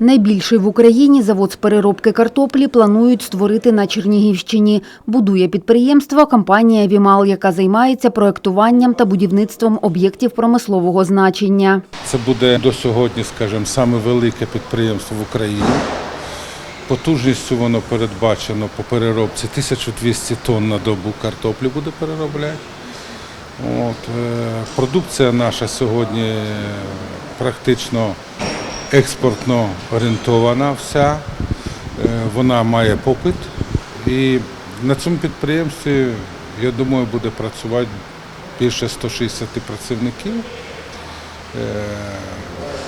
Найбільший в Україні завод з переробки картоплі планують створити на Чернігівщині. Будує підприємство компанія «Вімал», яка займається проектуванням та будівництвом об'єктів промислового значення. Це буде до сьогодні, скажімо, саме велике підприємство в Україні. Потужністю воно передбачено по переробці 1200 тонн на добу картоплі буде переробляти. От, е, продукція наша сьогодні практично експортно орієнтована вся. Е, Вона має попит. І на цьому підприємстві, я думаю, буде працювати більше 160 працівників е,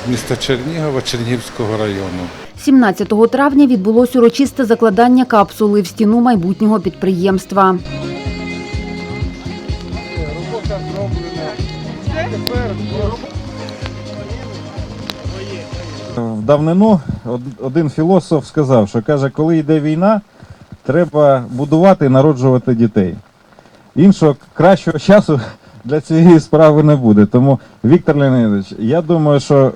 міста Чернігова, Чернігівського району. 17 травня відбулось урочисте закладання капсули в стіну майбутнього підприємства. Робота В давнину один філософ сказав, що каже, коли йде війна, треба будувати і народжувати дітей. Іншого кращого часу для цієї справи не буде. Тому, Віктор Леонідович, я думаю, що е,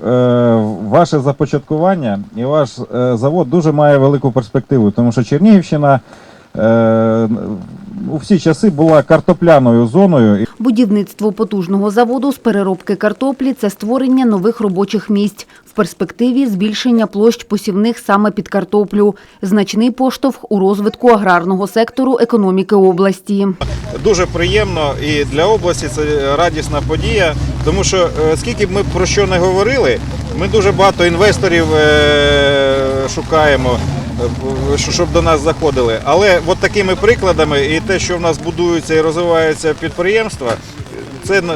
ваше започаткування і ваш е, завод дуже має велику перспективу, тому що Чернігівщина е, у всі часи була картопляною зоною. Будівництво потужного заводу з переробки картоплі – це створення нових робочих місць. В перспективі збільшення площ посівних саме під картоплю. Значний поштовх у розвитку аграрного сектору економіки області. Дуже приємно і для області це радісна подія, тому що е, скільки б ми про що не говорили, ми дуже багато інвесторів е, шукаємо, щоб до нас заходили. Але от такими прикладами і те, що в нас будуються і розвиваються підприємства, це не,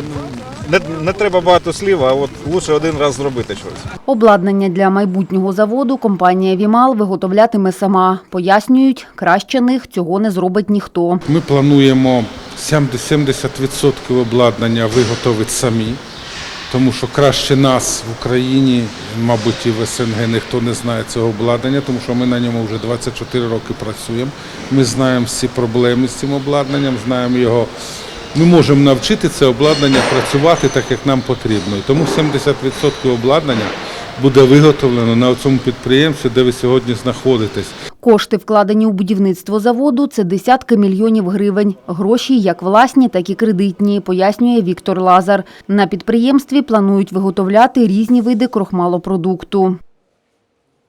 не, не треба багато слів, а от лучше один раз зробити щось. Обладнання для майбутнього заводу компанія «Вімал» виготовлятиме сама. Пояснюють, краще них цього не зробить ніхто. Ми плануємо 70% 70% обладнання виготовити самі, тому що краще нас в Україні, мабуть, і в СНГ ніхто не знає цього обладнання, тому що ми на ньому вже 24 роки працюємо. Ми знаємо всі проблеми з цим обладнанням, знаємо його. Ми можемо навчити це обладнання працювати так, як нам потрібно. І тому 70% обладнання буде виготовлено на цьому підприємстві, де ви сьогодні знаходитесь. Кошти, вкладені у будівництво заводу, це десятки мільйонів гривень. Гроші як власні, так і кредитні, пояснює Віктор Лазар. На підприємстві планують виготовляти різні види крохмалопродукту.